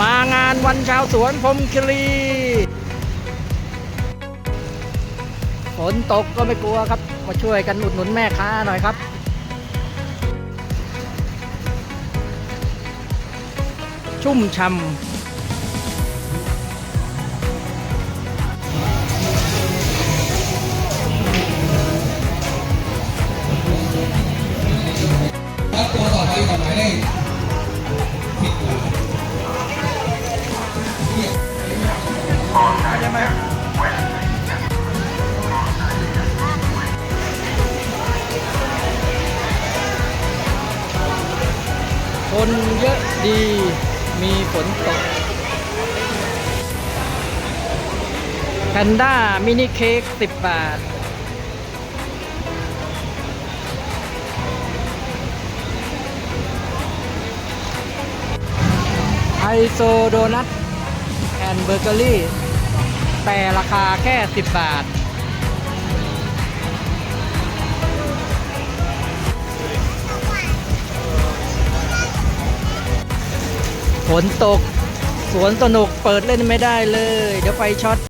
มางานวันชาวสวนพรมคิรีฝนตกก็ไม่กลัวครับ มาช่วยกันอุดหนุนแม่ค้าหน่อยครับ ชุ่มช่ำตัวต่อไปกับหมายเลข คนเยอะดีมีฝนตกแพนด้ามินิเค้ก10 บาทไอโซโดนัทแอนเบอร์เกอรี่ แต่ราคาแค่ 10 บาท ฝนตก สวนสนุกเปิดเล่นไม่ได้เลย เดี๋ยวไฟช็อต